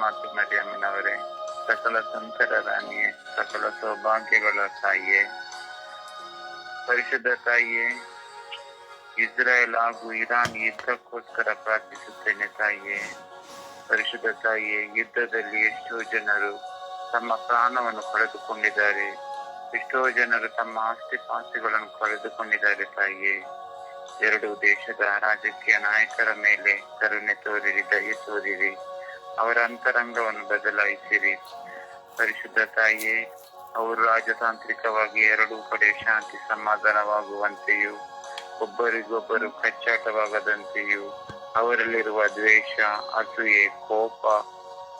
ಮರಿಯಮ್ಮನವರೇ ಸಕಲ ಸಂತರ ರಾಣಿಯೇ, ಸಕಲ ಸೌಭಾಗ್ಯಗಳ ತಾಯಿಯೇ, ಪರಿಶುದ್ಧ ತಾಯಿಯೇ, ಇಸ್ರಾಯೇಲ್ ಹಾಗೂ ಇರಾನ್ ಯುದ್ಧಕ್ಕೋಸ್ಕರ ಪ್ರಾರ್ಥಿಸುತ್ತೇನೆ ತಾಯಿಯೇ. ಪರಿಶುದ್ಧ ತಾಯಿಯೇ, ಯುದ್ಧದಲ್ಲಿ ಎಷ್ಟೋ ಜನರು ತಮ್ಮ ಪ್ರಾಣವನ್ನು ಕಳೆದುಕೊಂಡಿದ್ದಾರೆ. ಎಷ್ಟೋ ಜನರು ತಮ್ಮ ಆಸ್ತಿ ಪಾಸ್ತಿಗಳನ್ನು ಕಳೆದುಕೊಂಡಿದ್ದಾರೆ ತಾಯಿಯೇ. ಎರಡು ದೇಶದ ರಾಜಕೀಯ ನಾಯಕರ ಮೇಲೆ ಕರುಣೆ ತೋರಿರಿ, ದಯೆ ತೋರಿರಿ. ಅವರ ಅಂತರಂಗವನ್ನು ಬದಲಾಯಿಸಿರಿ ಪರಿಶುದ್ಧ ತಾಯಿಯೇ, ಅವರು ರಾಜತಾಂತ್ರಿಕವಾಗಿ ಎರಡೂ ಕಡೆ ಶಾಂತಿ ಸಮಾಧಾನವಾಗುವಂತೆಯೂ, ಒಬ್ಬರಿಗೊಬ್ಬರು ಕಚ್ಚಾಟವಾಗದಂತೆಯೂ, ಅವರಲ್ಲಿರುವ ದ್ವೇಷ, ಅಸೂಯೆ, ಕೋಪ,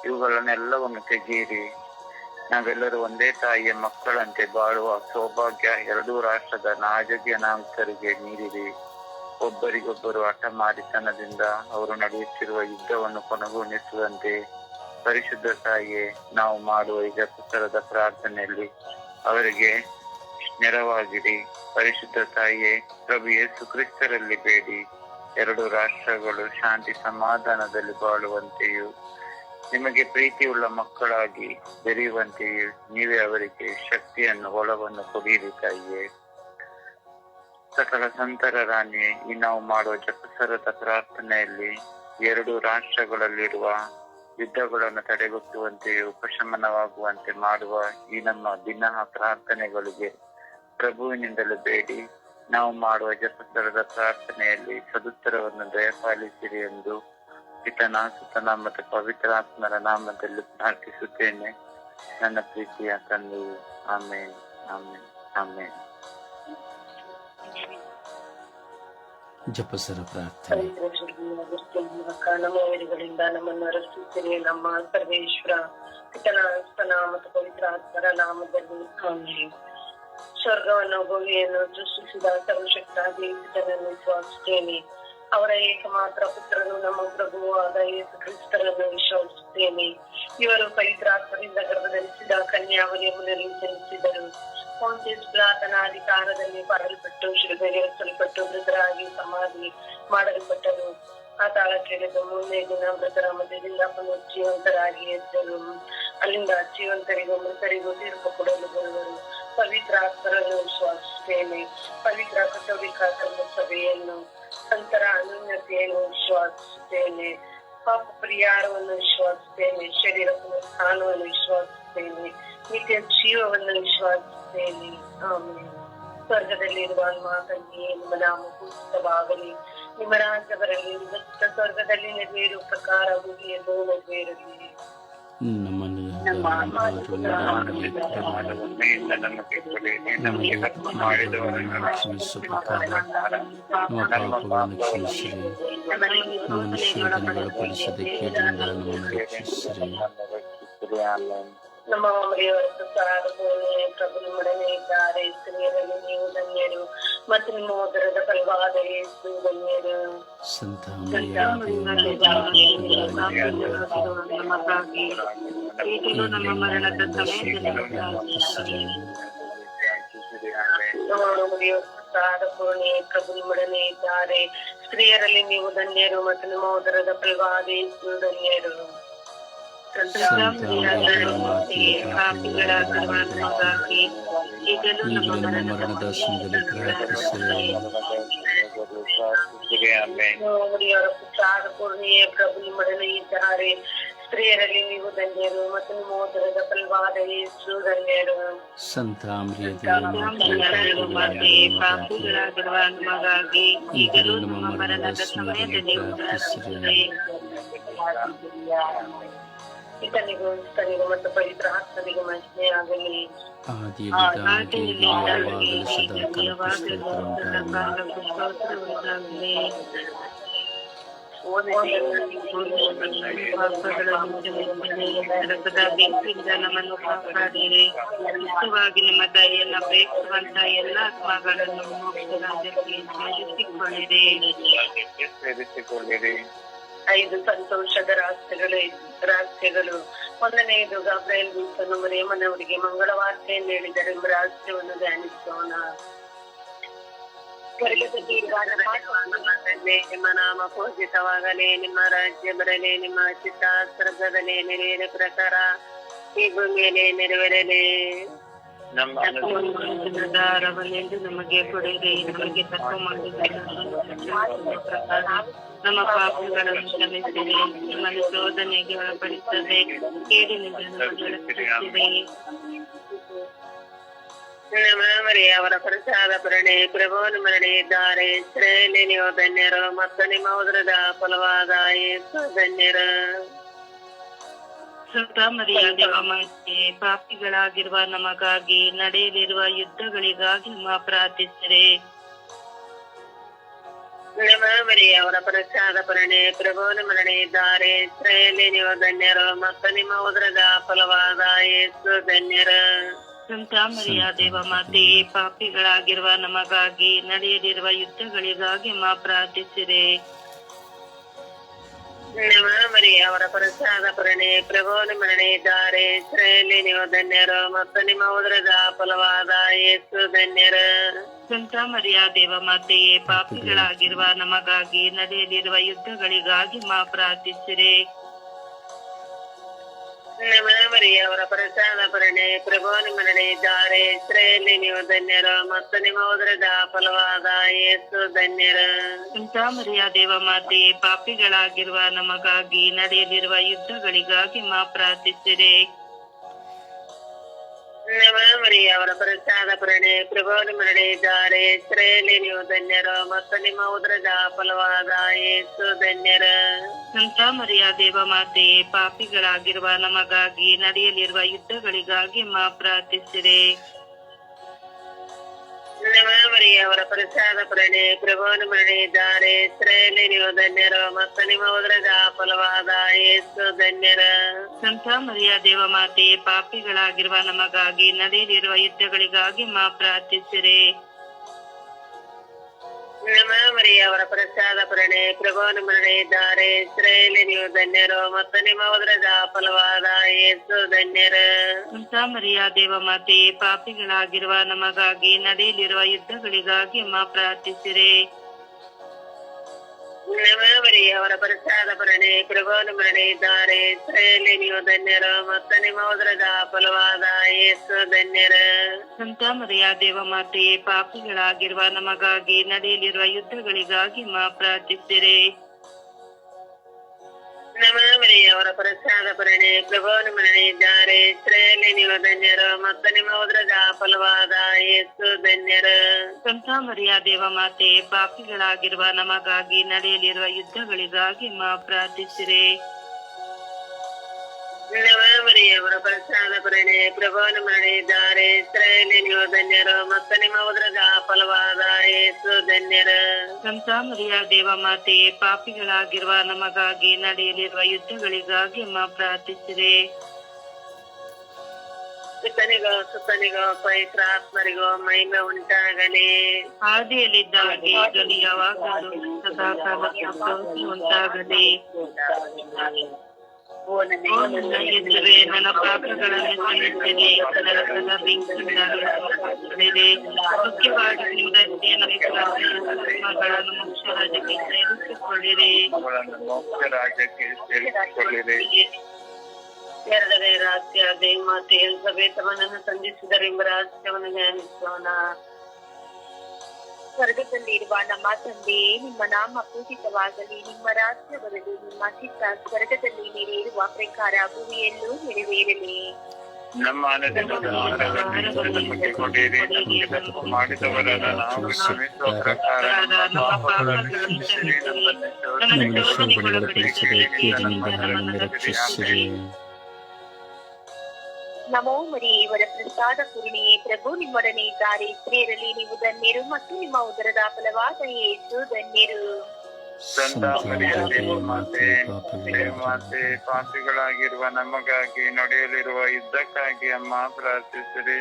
ಇವುಗಳನ್ನೆಲ್ಲವನ್ನು ತೆಗೆಯಿರಿ. ನಾವೆಲ್ಲರೂ ಒಂದೇ ತಾಯಿಯ ಮಕ್ಕಳಂತೆ ಬಾಳುವ ಸೌಭಾಗ್ಯ ಎರಡೂ ರಾಷ್ಟ್ರದ ನಾಯಕರಿಗೆ ನೀಡಿರಿ. ಒಬ್ಬರಿಗೊಬ್ಬರು ಹಠಮಾರಿತನದಿಂದ ಅವರು ನಡೆಯುತ್ತಿರುವ ಯುದ್ಧವನ್ನು ಕೊನೆಗೊಳಿಸುವಂತೆ ಪರಿಶುದ್ಧ ತಾಯಿಯೇ, ನಾವು ಮಾಡುವ ಈಗ ಪುಸ್ತಕದ ಪ್ರಾರ್ಥನೆಯಲ್ಲಿ ಅವರಿಗೆ ನೆರವಾಗಿರಿ. ಪರಿಶುದ್ಧ ತಾಯಿಯೇ, ಪ್ರಭು ಯೇಸು ಕ್ರಿಸ್ತರಲ್ಲಿ ಬೇಡಿ. ಎರಡು ರಾಷ್ಟ್ರಗಳು ಶಾಂತಿ ಸಮಾಧಾನದಲ್ಲಿ ಬಾಳುವಂತೆಯೂ, ನಿಮಗೆ ಪ್ರೀತಿಯುಳ್ಳ ಮಕ್ಕಳಾಗಿ ಬೆರೆಯುವಂತೆಯೂ ನೀವೇ ಅವರಿಗೆ ಶಕ್ತಿಯನ್ನು ಒಳವನ್ನು ಕೊಡಿರಿ ತಾಯಿಯೇ. ಸಕಲ ಸಂತರ ರಾಣಿ ಈ ನಾವು ಮಾಡುವ ಜಪಸರದ ಪ್ರಾರ್ಥನೆಯಲ್ಲಿ ಎರಡು ರಾಷ್ಟ್ರಗಳಲ್ಲಿರುವ ಯುದ್ಧಗಳನ್ನು ತಡೆಗಟ್ಟುವಂತೆಯೂ ಉಪಶಮನವಾಗುವಂತೆ ಮಾಡುವ ಈ ನಮ್ಮ ದಿನ ಪ್ರಾರ್ಥನೆಗಳಿಗೆ ಪ್ರಭುವಿನಿಂದಲೂ ಬೇಡಿ. ನಾವು ಮಾಡುವ ಜಪಸರದ ಪ್ರಾರ್ಥನೆಯಲ್ಲಿ ಸದುತ್ತರವನ್ನು ದಯಪಾಲಿಸಿರಿ ಎಂದು ಪಿತನ, ಸುತನ ಮತ್ತು ಪವಿತ್ರಾತ್ಮರ ನಾಮದಲ್ಲಿ ಪ್ರಾರ್ಥಿಸುತ್ತೇನೆ. ನನ್ನ ಪ್ರೀತಿಯ ತಂದು ಆಮೇಲೆ ಆಮೇಲೆ ಆಮೇನ್. ಜಪಸರ ಪ್ರಾರ್ಥನೆ. ನಮ್ಮ ವೇದಿಗಳಿಂದ ನಮ್ಮನ್ನು ರಕ್ಷಿಸಿರಿ ನಮ್ಮ ಸರ್ವೇಶ್ವರ ಪಿತನ ಸ್ತನ ಮತ್ತು ಪವಿತ್ರ ಆತ್ಮರ ನಾಮದಲ್ಲಿ. ಸ್ವರ್ಗವನ್ನು, ಭೂಮಿಯನ್ನು ಸೃಷ್ಟಿಸಿದ ಸರ್ವಶಕ್ತ ದೇವಿತನನ್ನು ವಿಶ್ವಾಸಿಸುತ್ತೇನೆ. ಅವರ ಏಕಮಾತ್ರ ಪುತ್ರನು ನಮ್ಮ ಪ್ರಭುವಾದ ಯೇಸು ಕ್ರಿಸ್ತರನ್ನು ವಿಶ್ವಾಸಿಸುತ್ತೇನೆ. ಇವರು ಪವಿತ್ರಾತ್ಮದಿಂದ ಗರ್ಭಧರಿಸಿದ, ಕನ್ಯಾವರಿಯನ್ನು ಜನಿಸಿದರು ಪ್ಲಾತನ ಅಧಿಕಾರದಲ್ಲಿ ಪಾಡಲ್ಪಟ್ಟು ಶಿಲುಬೆಗೇರಿಸಲ್ಪಟ್ಟು ಮೃತರಾಗಿ ಸಮಾಧಿ ಮಾಡಲ್ಪಟ್ಟರು. ಆ ತಾಳಕ್ಕಿಳಿದು ಮೂರನೇ ದಿನ ಮೃತರ ಮಧ್ಯದಿಂದ ಪುನರುಜ್ಜೀವಂತರಾಗಿ ಎದ್ದರು. ಅಲ್ಲಿಂದ ಜೀವಂತರಿಗೂ ಮೃತರಿಗೂ ತೀರ್ಪು ಕೊಡಲು ಬರುವರು. ಪವಿತ್ರ ಆತ್ಮರನ್ನು ವಿಶ್ವಾಸಿಸುತ್ತೇನೆ. ಪವಿತ್ರ ಕಥೋಲಿಕ ಧರ್ಮ ಸಭೆಯನ್ನು ಸಂತರ ಅನುನ್ನತೆಯನ್ನು ವಿಶ್ವಾಸಿಸುತ್ತೇನೆ. ಪಾಪ ಪರಿಹಾರವನ್ನು ವಿಶ್ವಾಸಿಸುತ್ತೇನೆ. ಶರೀರ ಪುನರುತ್ಥಾನವನ್ನು ವಿಶ್ವಾಸಿಸುತ್ತೇನೆ. ನಿತ್ಯ ಜೀವವನ್ನು ವಿಶ್ವಾಸಿಸುತ್ತೇನೆ ಆಮೇಲೆ ಸ್ವರ್ಗದಲ್ಲಿರುವ ಮಾತಲ್ಲಿ ನಿಮ್ಮ ನಾಮ ಪೂಜಿತವಾಗಲಿ ನಿಮ್ಮ ರಾಜ್ಯ ಬರಲಿ ನಿಮ್ಮ ಸ್ವರ್ಗದಲ್ಲಿ ನೆರವೇರುವ ಪ್ರಕಾರ ಭೂಮಿಯಲ್ಲೂ ನೆರವೇರಲಿ ನಮ್ಮನ್ನು ನಮ್ಮ ಕರುಣೆಯಿಂದ ನಮಗೆ ಕೊಡಿ ನಮಗೆ ತಪ್ಪು ಮಾಡಿದವರನ್ನು ಕ್ಷಮಿಸು ಪ್ರಕಾರ ನಮ್ಮ ಪಾಪಗಳನ್ನು ಕ್ಷಮಿಸಿರಿ ನಮ್ಮನ್ನು ಶೋಧನೆಗಳ ಪರಿಸದೆ ಕೇಳಿನಿಂದ ನಮ್ಮನ್ನು ರಕ್ಷಿಸಿರಿ ಆಮೇನ್ ನಮ್ಮ ಮರಿಯವರ ಸುತ್ತಾದ ಪ್ರಭು ನಿಮ್ಮೊಡನೆ ಇದ್ದಾರೆ ಸ್ತ್ರೀಯರಲ್ಲಿ ನೀವು ಧನ್ಯರು ಮತ್ತು ನಿಮ್ಮ ಉದರದ ಫಲವಾದ ಯೇಸು ಧನ್ಯರು ಸಂತ ನಮಗಾಗಿ ಈಗಲೂ ನಮ್ಮ ಮರಣದ ಸಮಯದಲ್ಲಿ ಪ್ರಾರ್ಥಿಸಿರಿ ನಮ್ಮ ಮರಿಯವರ ಸುತ್ತಾದ ಪೂರ್ಣಿ ಪ್ರಭು ನಿಮ್ಮೊಡನೆ ಇದ್ದಾರೆ ಸ್ತ್ರೀಯರಲ್ಲಿ ನೀವು ಧನ್ಯರು ಮತ್ತು ನಿಮ್ಮ ಉದರದ ಫಲವಾದ ಯೇಸು ಧನ್ಯರು ಮರಣದ ಸಮಯದಲ್ಲಿ ಪ್ರಾರ್ಥಿಸಿರಿ ಆಮೇನ್ ಅವರ ಪುತ್ರಾದ ಪೂರ್ಣಿಯ ಪ್ರಭು ನಿಮ್ಮೊಡನೆ ಇದ್ದಾರೆ ಸ್ತ್ರೀಯರಲ್ಲಿ ನೀವು ಧನ್ಯರು ಮತ್ತು ನಿಮ್ಮ ಉದರದ ಫಲವಾದ ಯೇಸು ಧನ್ಯರು ಸಂತ ಪಾಪಿಗಳಾಗಿರುವ ನಮಗಾಗಿ ಈಗಲೂ ನಮ್ಮ ಮರಣದ ಸಮಯದಲ್ಲಿ ಪ್ರಾರ್ಥಿಸಿರಿ ಇತನಿಗೂ ಇತನಿಗೂ ಮತ್ತು ಪವಿತ್ರ ಆತ್ಮನಿಗೂ ಮಹಿಮೆ ಆಗಲಿ ಆದಿಯಲ್ಲಿ ಯಾವಾಗಲೂ ಸದಾ ಉಂಟಾಗಲಿ ನಮ್ಮನ್ನು ಕಾಪಾಡಿರಿ ಮುಖ್ಯವಾಗಿ ನಿಮ್ಮ ದಯೆಯನ್ನು ಬಯಸುವಂತ ಎಲ್ಲ ಆತ್ಮಗಳನ್ನು ಮೋಕ್ಷ ರಾಜ್ಯಕ್ಕೆ ಸೇರಿಸಿಕೊಳ್ಳಿರಿ ಸೇರಿಸಿಕೊಳ್ಳಿರಿ ಐದು ಸಂತೋಷದ ರಹಸ್ಯಗಳು ರಹಸ್ಯಗಳು ಒಂದನೆಯದು ಗಬ್ರೇಲ್ ದೂತನು ಮರಿಯಮ್ಮನವರಿಗೆ ಮಂಗಳವಾರ್ತೆಯನ್ನು ಹೇಳಿದರೆ. ಎಂಬ ರಹಸ್ಯವನ್ನು ಧ್ಯಾನಿಸೋಣ. ನಮ್ಮ ನಾಮ ಪೂಜಿತವಾಗಲಿ. ನಿಮ್ಮ ರಾಜ್ಯ ಬರಲಿ. ನಿಮ್ಮ ಚಿತ್ತ ಸ್ವರ್ಗದಲ್ಲಿ ನೆರವೇರ ಪ್ರಕಾರ ಈ ಭೂಮಿಯಲ್ಲಿ ನೆರವೇರಲಿ. ನಮಗೆ ಕೊಡಿರಿ ನಮಗೆ ತಪ್ಪು ಮಾಡಿದ ಪ್ರಕಾರ. ನಮ್ಮ ಪಾಪಗಳನ್ನು ಕ್ಷಮಿಸಿರಿ. ನಿಮ್ಮನ್ನು ಶೋಧನೆಗೆ ಒಳಪಡಿಸದೆ ಕೇಳಿನಿಂದ ನಮಗೆ ಮರಿ ಅವರ ಪ್ರಸಾದ ಪ್ರಣೆ ಪ್ರಭುವನ ಮರಣೆ ಇದ್ದಾರೆ ಶ್ರೇಯಲ್ಲಿ ನೀವು ಧನ್ಯರು ಮತ್ತು ನಿಮ್ಮ ಉದರದ ಫಲವಾದ ಯೇಸು ಧನ್ಯರು ಸುತ್ತ ಪಾಪಿಗಳಾಗಿರುವ ನಮಗಾಗಿ ನಡೆಯಲಿರುವ ಯುದ್ಧಗಳಿಗಾಗಿ ಮಾ ಪ್ರಾರ್ಥಿಸಿರಿ. ನಮ್ಮ ಮರಿ ಅವರ ಪ್ರಸಾದ ಪರಣೆ ಪ್ರಭುವನ ಮರಣೆ ಇದ್ದಾರೆ ಶ್ರೇಯಲ್ಲಿ ನೀವು ಧನ್ಯರು ಮತ್ತು ನಿಮ್ಮ ಉದರದ ಫಲವಾದ ಯೇಸು ಧನ್ಯರು. ಸಂತ ಮರಿಯ ದೇವಮಾತೆ ಪಾಪಿಗಳಾಗಿರುವ ನಮಗಾಗಿ ನಡೆಯಲಿರುವ ಯುದ್ಧಗಳಿಗಾಗಿ ಮಾ ಪ್ರಾರ್ಥಿಸಿರಿ. ನಮ್ಮ ಅವರ ಪ್ರಸಾದ ಪ್ರಣೆ ಪ್ರಭು ಮರಣೆ ಇದ್ದಾರೆ. ಶ್ರೇಯಲ್ಲಿ ನೀವು ಧನ್ಯರು ಮತ್ತು ನಿಮ್ಮ ಉದರದ ಫಲವಾದ ಯೇಸು ಧನ್ಯರು. ಸಂತ ಮರಿಯ ದೇವಮಾತೆಯೇ ಪಾಪಿಗಳಾಗಿರುವ ನಮಗಾಗಿ ನಡೆಯಲಿರುವ ಯುದ್ಧಗಳಿಗಾಗಿ ಮಾ ಪ್ರಾರ್ಥಿಸಿರಿ. ನಮ್ಮ ಮರಿ ಅವರ ಪ್ರಸಾದ ಪ್ರಣೆ ಪ್ರಭು ಮರಣೆ ಇದ್ದಾರೆ ಇಸ್ರೆಯಲ್ಲಿ ನೀವು ಧನ್ಯರು, ಮತ್ತು ನಿಮ್ಮ ಉದರದ ಫಲವಾದ ಯೇಸು ಧನ್ಯರು. ಚಿಂತಾಮರಿಯ ಮರಿಯ ದೇವಮಾತೆಯೇ ಪಾಪಿಗಳಾಗಿರುವ ನಮಗಾಗಿ ನಡೆಯಲಿರುವ ಯುದ್ಧಗಳಿಗಾಗಿ ಮಾ ಪ್ರಾರ್ಥಿಸಿರಿ. ನಮ್ಮ ಮರಿ ಅವರ ಪ್ರಸಾದ ಪ್ರಣೆ ಪ್ರಭುವನ ಮರಣೆ ಇದ್ದಾರೆ ಶ್ರೇಯಲ್ಲಿ ನೀವು ಧನ್ಯರು ಮತ್ತು ನಿಮ್ಮ ಉದ್ರದ ಫಲವಾದ ಏಸು ಧನ್ಯರ. ಸಂತ ಮರಿಯ ದೇವಮಾತೆಯೇ ಪಾಪಿಗಳಾಗಿರುವ ನಮಗಾಗಿ ನಡೆಯಲಿರುವ ಯುದ್ಧಗಳಿಗಾಗಿ ಮಾ ಮರಿ ಅವರ ಪ್ರಸಾದ ಪ್ರಣೆ ಪ್ರಭುವನ ಮರಣಿದ್ದಾರೆ ಶ್ರೇಯಲ್ಲಿ ನೀವು ಧನ್ಯರು ಮತ್ತು ನಿಮ್ಮ ಉದರದ ಫಲವಾದ ಯೇಸು ಧನ್ಯರ. ಸಂತ ಮರಿಯ ದೇವಮಾತೆ ಪಾಪಿಗಳಾಗಿರುವ ನಮಗಾಗಿ ನಡೆಯಲಿರುವ ಯುದ್ಧಗಳಿಗಾಗಿ ಮಾ ಪ್ರಾರ್ಥಿಸಿರಿ. ನಮ್ಮ ಮರಿ ಅವರ ಪ್ರಸಾದ ಪ್ರಣೆ ಪ್ರಭುವನ ಮರಣೆ ಇದ್ದಾರೆ. ಇಸ್ರೇಲಿ ನೀವು ಧನ್ಯರು ಮತ್ತು ನಿಮ್ಮ ಉದರದ ಫಲವಾದ ಯೇಸು ಧನ್ಯರು. ಮರಿಯ ದೇವ ಮಾತೆ, ಪಾಪಿಗಳಾಗಿರುವ ನಮಗಾಗಿ ನಡೆಯಲಿರುವ ಯುದ್ಧಗಳಿಗಾಗಿ ಮಾ ಪ್ರಾರ್ಥಿಸಿರಿ. ನಮ್ಮ ಮರಿ ಅವರ ಪ್ರಸಾದ ಪ್ರಣೆ ಪ್ರಭುವನ ಮರಣೆ ಇದ್ದಾರೆ ಶ್ರೇಯಲ್ಲಿ ನೀವು ಧನ್ಯರು ಮತ್ತು ನಿಮ್ಮ ಉದರದ ಫಲವಾದ ಯೇಸು ಧನ್ಯರು. ಸಂತ ಪಾಪಿಗಳಾಗಿರುವ ನಮಗಾಗಿ ನಡೆಯಲಿರುವ ಯುದ್ಧಗಳಿಗಾಗಿ ಮಾ ಪ್ರಾರ್ಥಿಸಿರಿ. ನಮ್ಮ ಮರಿ ಅವರ ಪ್ರಸಾದ ಪರಣೆ, ಪ್ರಭುವನ ಮರಣಿದ್ದಾರೆ ಶ್ರೇಯಲ್ಲಿ ನೀವು ಧನ್ಯರು, ಮತ್ತು ನಿಮ್ಮ ಉದ್ರದ ಫಲವಾದ ಯೇಸು ಧನ್ಯರು. ದೇವಮಾತೆ ಪಾಪಿಗಳಾಗಿರುವ ನಮಗಾಗಿ ನಡೆಯಲಿರುವ ಯುದ್ಧಗಳಿಗಾಗಿ ಮಾ ಪ್ರಾರ್ಥಿಸಿರಿ. ಅವರ ಪ್ರಸಾದ ಪ್ರಣೆ ಪ್ರಭುವನ ಮರಣೆ ಇದ್ದಾರೆ ನೀವು ಧನ್ಯರು ಮತ್ತು ನಿಮ್ಮ ಉದ್ರದ ಫಲವಾದ ಯೇಸು ಧನ್ಯರು. ಸಂತಾಮರಿಯ ದೇವ ಮಾತೆಯೇ ಪಾಪಿಗಳಾಗಿರುವ ನಮಗಾಗಿ ನಡೆಯಲಿರುವ ಯುದ್ಧಗಳಿಗಾಗಿ ಅಮ್ಮ ಪ್ರಾರ್ಥಿಸಿದೆ ಸುತ್ತನಿಗೋ ಸುತ್ತನಿಗೋ ಪವಿತ್ರಾತ್ಮರಿಗೋ ಮಹಿಮೆ ಉಂಟಾಗಲಿ. ಹಾದಿಯಲ್ಲಿದ್ದಾಗಿ ಹಾಗೆ ಯಾವಾಗಲೂ ಸದಾ ಉಂಟಾಗಲಿ ನನ್ನ ಪಾತ್ರಗಳನ್ನು ನರಕದ ಬೆಂಕಿಯಿಂದ ರಕ್ಷಿಸಿರಿ. ಮುಖ್ಯವಾಗಿ ನಿಮ್ಮ ರಕ್ಷೆಯನ್ನು ಆತ್ಮಗಳನ್ನು ಮುಖ್ಯ ಎರಡನೇ ರಹಸ್ಯ ದೇವಮಾತೆ ಎಲಿಜಬೆತವನನ್ನು ಸಂಧಿಸಿದರೆಂಬ ರಹಸ್ಯವನ್ನು ಧ್ಯಾನಿಸೋಣ ಸ್ವರ್ಗದಲ್ಲಿರುವ ನಮ್ಮ ತಂದೆಯೇ ನಿಮ್ಮ ನಾಮ ಪೂಜಿತವಾಗಲಿ ನಿಮ್ಮ ರಾಜ್ಯ ಬರಲಿ ನಿಮ್ಮ ಚಿತ್ತ ಸ್ವರ್ಗದಲ್ಲಿ ನೆರವೇರುವ ಪ್ರಕಾರ ಭೂಮಿಯಲ್ಲೂ ನೆರವೇರಲಿ. ನಮ್ಮ ಮಾಡಿದವರ ನಾವು ಪ್ರಕಾರ ನಮ್ಮ ನಮೋ ಮರಿ ಇವರ ಪ್ರಸಾದ ಪೂರ್ಣಿಯೇ ಪ್ರಭು ನಿಮ್ಮೊಡನೆ ಇದ್ದಾರೆ. ಸ್ತ್ರೀಯರಲ್ಲಿ ನೀವು ಧನ್ಯರು ಮತ್ತು ನಿಮ್ಮ ಉದರದ ಫಲವಾದ ಯೇಸು ಧನ್ಯರು. ಪಾಪಿಗಳಾಗಿರುವ ನಮಗಾಗಿ ನಡೆಯಲಿರುವ ಯುದ್ಧಕ್ಕಾಗಿ ಅಮ್ಮ ಪ್ರಾರ್ಥಿಸಿರಿ.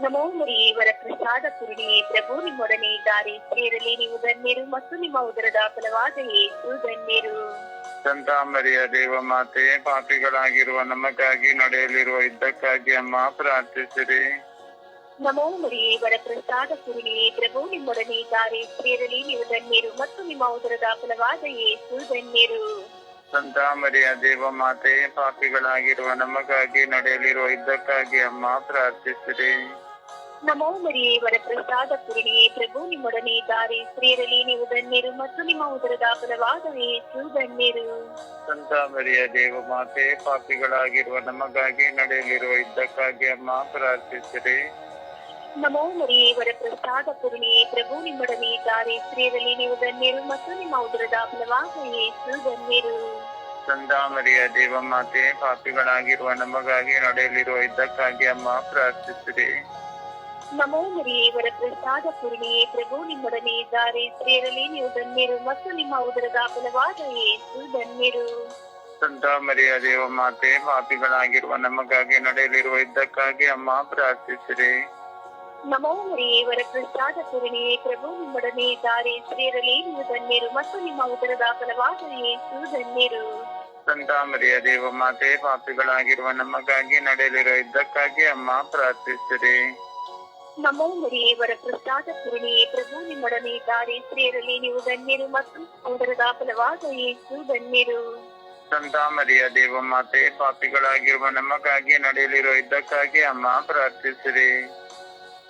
ನಮೋ ಮರಿ ಇವರ ಪ್ರಸಾದ ಪೂರ್ಣಿಯೇ ಪ್ರಭು ನಿಮ್ಮೊಡನೆ ಇದ್ದಾರೆ. ಸ್ತ್ರೀಯರಲ್ಲಿ ನೀವು ಧನ್ಯರು ಮತ್ತು ನಿಮ್ಮ ಉದರದ ಫಲವಾದ ಯೇಸು ಧನ್ಯರು. ಸಂತ ದೇವ ದೇವಮಾತೆ ಪಾಪಿಗಳಾಗಿರುವ ನಮಗಾಗಿ ನಡೆಯಲಿರುವ ಯುದ್ಧಕ್ಕಾಗಿ ಅಮ್ಮ ಪ್ರಾರ್ಥಿಸಿರಿ. ನಮೋ ಮರಿಯೇ ವರಪ್ರಸಾದ ಪೂರ್ಣಿಯೇ ಪ್ರಭು ನಿಮ್ಮೊಡನೆ ಇದ್ದಾರೆ. ಸ್ತ್ರೀಯರಲ್ಲಿ ನೀವು ಧನ್ಯರು ಮತ್ತು ನಿಮ್ಮ ಉದರದ ಫಲವಾದ ಯೇಸು ಧನ್ಯರು ಸಂತಾಮರಿಯ ದೇವ ಮಾತೆ ಪಾಪಿಗಳಾಗಿರುವ ನಮಗಾಗಿ ನಡೆಯಲಿರುವ ಯುದ್ಧಕ್ಕಾಗಿ ಅಮ್ಮ ಪ್ರಾರ್ಥಿಸಿರಿ. ನಮೋ ಮರಿಯೇ ವರಪ್ರಸಾದ ಪೂರ್ಣಿಯೇ ಪ್ರಭು ನಿಮ್ಮೊಡನೆ ದಾರಿ ಸ್ತ್ರೀಯರಲ್ಲಿ ನೀವು ಧನ್ಯರು ಮತ್ತು ನಿಮ್ಮ ಉದರದ ಫಲವಾದ ಯೇಸು ಧನ್ಯರು. ಸಂತ ಮರಿಯ ದೇವ ಮಾತೆ ಪಾಪಿಗಳಾಗಿರುವ ನಮಗಾಗಿ ನಡೆಯಲಿರುವ ಇದ್ದಕ್ಕಾಗಿ ಅಮ್ಮ ಪ್ರಾರ್ಥಿಸಿರಿ. ನಮೋ ಮರಿಯೇ ವರಪ್ರಸಾದ ಪೂರ್ಣಿಯೇ ಪ್ರಭು ನಿಮ್ಮೊಡನೆ ದಾರಿ ಸ್ತ್ರೀಯರಲ್ಲಿ ನೀವು ಧನ್ಯರು ಮತ್ತು ನಿಮ್ಮ ಉದರದ ಫಲವಾದ ಯೇಸು ಧನ್ಯರು. ಸಂತ ಮರಿಯ ದೇವ ಮಾತೆ ಪಾಪಿಗಳಾಗಿರುವ ನಮಗಾಗಿ ನಡೆಯಲಿರುವ ಇದ್ದಕ್ಕಾಗಿ ಅಮ್ಮ ಪ್ರಾರ್ಥಿಸಿರಿ. ನಮೋ ಇವರ ಪ್ರಸಾದ ಪೂರ್ಣಿಯೇ ಪ್ರಭು ನಿಮ್ಮೊಡನೆ ಇದ್ದಾರೆ. ಸ್ತ್ರೀಯರಲ್ಲಿ ನೀವು ಧನ್ಯರು ಮತ್ತು ನಿಮ್ಮ ಉದರದ ಫಲವಾದ ಏಸು ಧನ್ಯರು ಸಂತ ಮರಿಯ ದೇವ ಮಾತೆ ಪಾಪಿಗಳಾಗಿರುವ ನಮಗಾಗಿ ನಡೆಯಲಿರುವ ಇದ್ದಕ್ಕಾಗಿ ಅಮ್ಮ ಪ್ರಾರ್ಥಿಸಿರಿ. ನಮೋ ಇವರ ಪ್ರಸಾದ ಪೂರ್ಣಿಯೇ ಪ್ರಭು ನಿಮ್ಮೊಡನೆ ಇದ್ದಾರೆ. ಸ್ತ್ರೀಯರಲ್ಲಿ ನೀವು ಧನ್ಯರು ಮತ್ತು ನಿಮ್ಮ ಉದರದ ಫಲವಾದ ಏಸು ಧನ್ಯರು ಸಂತ ಮರಿಯ ದೇವ ಮಾತೆ ಪಾಪಿಗಳಾಗಿರುವ ನಮಗಾಗಿ ನಡೆಯಲಿರುವ ಇದ್ದಕ್ಕಾಗಿ ಅಮ್ಮ ಪ್ರಾರ್ಥಿಸಿರಿ. ನಮೋ ಮರಿಯೇವರ ವರಪ್ರಸಾದ ಪೂರ್ಣಿಯೇ ಪ್ರಭು ನಿಮ್ಮೊಡನೆ ಇದ್ದಾರೆ ಸ್ತ್ರೀಯರಲ್ಲಿ ನೀವು ಧನ್ಯರು ಮತ್ತು ಅವರದ ಫಲವಾದ ಯೇಸು ಧನ್ಯರು. ಸಂತ ಮರಿಯ ದೇವ ಮಾತೆ ಪಾಪಿಗಳಾಗಿರುವ ನಮಗಾಗಿ ನಡೆಯಲಿರುವ ಇದ್ದಕ್ಕಾಗಿ ಅಮ್ಮ ಪ್ರಾರ್ಥಿಸಿರಿ.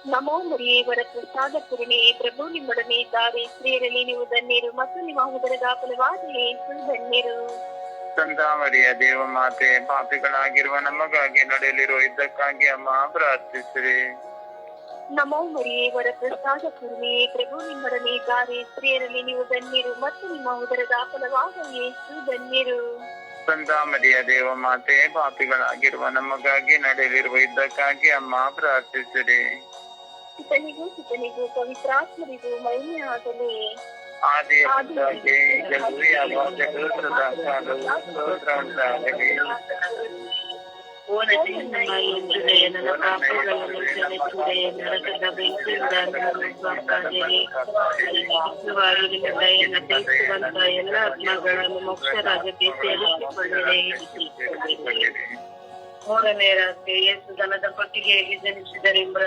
ನಮೋ ಮರಿಯೇವರ ವರಪ್ರಸಾದ ಪೂರ್ಣಿಯೇ ಪ್ರಭು ನಿಮ್ಮೊಡನೆ ಇದ್ದಾರೆ ಸ್ತ್ರೀಯರಲ್ಲಿ ನೀವು ಧನ್ಯರು ಮತ್ತು ನಿಮ್ಮ ಉದರದ ಫಲವಾದ ಯೇಸು ಧನ್ಯರು. ಸಂತಾಮರಿಯ ದೇವ ಮಾತೆ ಪಾಪಿಗಳಾಗಿರುವ ನಮಗಾಗಿ ನಡೆಯಲಿರುವ ಇದ್ದಕ್ಕಾಗಿ ಅಮ್ಮ ಪ್ರಾರ್ಥಿಸಿರಿ. ನಮೋ ಮರಿಯೇ ವರಪ್ರಸಾದ ಪೂರ್ಣಿಯೇ ಪ್ರಭು ನಿಮ್ಮೊಡನೆ ಗಾರಿ ಸ್ತ್ರೀಯರಲ್ಲಿ ನೀವು ಧನ್ಯರು ಮತ್ತು ನಿಮ್ಮ ಉದರದ ಫಲವಾದ ಯೇಸು ಧನ್ಯರು. ಸಂತ ಮರಿಯ ದೇವ ಮಾತೆ ಪಾಪಿಗಳಾಗಿರುವ ನಮಗಾಗಿ ನಡೆದಿರುವ ಇದ್ದಕ್ಕಾಗಿ ಅಮ್ಮ ಪ್ರಾರ್ಥಿಸಿರಿ. ಪಿತನಿಗೂ ಸುತನಿಗೂ ಪವಿತ್ರಾತ್ಮರಿಗೂ ಮಹಿಮೆ ಆಗಲಿ ಆದಿ ಹಂತಾಗಿ ಈಗಲೂ ಯಾವಾಗಲೂ ಮೂರನೇ ರಾತ್ರಿ ಯೇಸು ದನದ ಕೊಟ್ಟಿಗೆಯಲ್ಲಿ ಜನಿಸಿದರೆಂಬ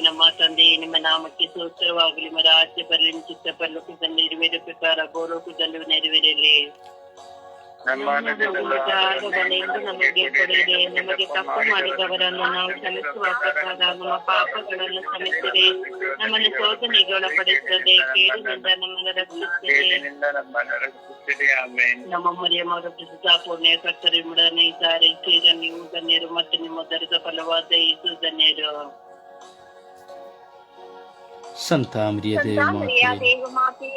ನಮ್ಮ ತಂದೆ, ನಿಮ್ಮ ನಾಮಕ್ಕೆ ಸೂತ್ರವಾಗಲಿ ನಿಮ್ಮ ರಾಜ್ಯ ಬರಲಿ ಚಿತ್ತ ಪಲ್ಲುಕದಲ್ಲಿ ಇರುವ. ಪ್ರಕಾರ ಗೋಲೋಕದಲ್ಲೂ ನೆರವೇರಲಿ. ನಮ್ಮ ಜಾಗದಲ್ಲಿಂದು ನಮಗೆ ಕೊಡಿರಿ ನಮಗೆ ತಪ್ಪು ಮಾಡಿದವರನ್ನು ನಾವು ಕ್ಷಮಿಸುವ ಪ್ರಕಾರ ನಮ್ಮ ಪಾಪಗಳನ್ನು ಕ್ಷಮಿಸಿರಿ ನಮ್ಮನ್ನು ಶೋಧನೆಗೆ ಒಳಪಡಿಸದೆ ಕೇಳಿನಿಂದ ನಮ್ಮನ್ನು ರಕ್ಷಿಸಿರಿ ಕೇಳಿನಿಂದ ನಮ್ಮನ್ನು ರಕ್ಷಿಸಿರಿ ಆಮೇನ್ ನಮ್ಮ ಮರಿಯ ಮಗ ಪ್ರಸಿದ್ಧ ಪುಣ್ಯ ಕರ್ತರಿ ಮುಡನೆ ಇದ್ದಾರೆ ಶ್ರೀರ ನೀವು ಧನ್ಯರು ಮತ್ತು ನಿಮ್ಮ ದರದ ಫಲವಾದ ಯೇಸು ಧನ್ಯರು ಸಂತ ಮರಿಯ ದೇವ ಸಂತಾಮರಿಯ ಮಾತೆ ದೇವ ಮಾತೆ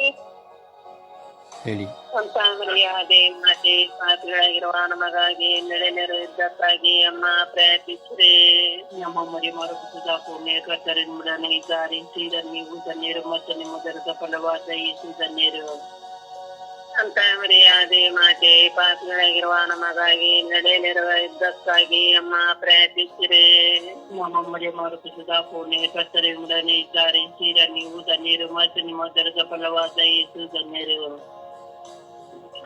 ಹೇಳಿ. ಸಂತಾಮರಿಯ ಮಾತೆ ಪಾಪಿಗಳಾಗಿರುವ ನಮಗಾಗಿ ನಡೆನರು ಇದ್ದಕ್ಕಾಗಿ ಅಮ್ಮ ಪ್ರಾರ್ಥಿಸಿರಿ. ನಮ್ಮ ಮರಿ ಮರುಕುಸಿದ ಪುಣ್ಯ ಕರ್ತರಿ ಮುಡನೆ ಇದ್ದಾರೆ. ನೀವು ಧನ್ಯರು ಮತ್ತು ನಿಮ್ಮ ದರದ ಫಲವಾದ ಯೇಸು ಧನ್ಯರು ಸಂತಾಮರಿಯ ಮಾತೆ ಪಾಪಿಗಳಾಗಿರುವ ನಮಗಾಗಿ ನಡೆಯಲಿರುವ ಯುದ್ಧಕ್ಕಾಗಿ ಅಮ್ಮ ಪ್ರಾರ್ಥಿಸಿರಿ. ನಮ್ಮ ಮರಿ ಮರುಕುಸಿದ ಪುಣ್ಯ ಕರ್ತರಿ ಮುಡನೆ ಇದ್ದಾರೆ. ನೀವು ಧನ್ಯರು ಮತ್ತು ನಿಮ್ಮ ದರದ ಫಲವಾದ ಯೇಸು ಧನ್ಯರು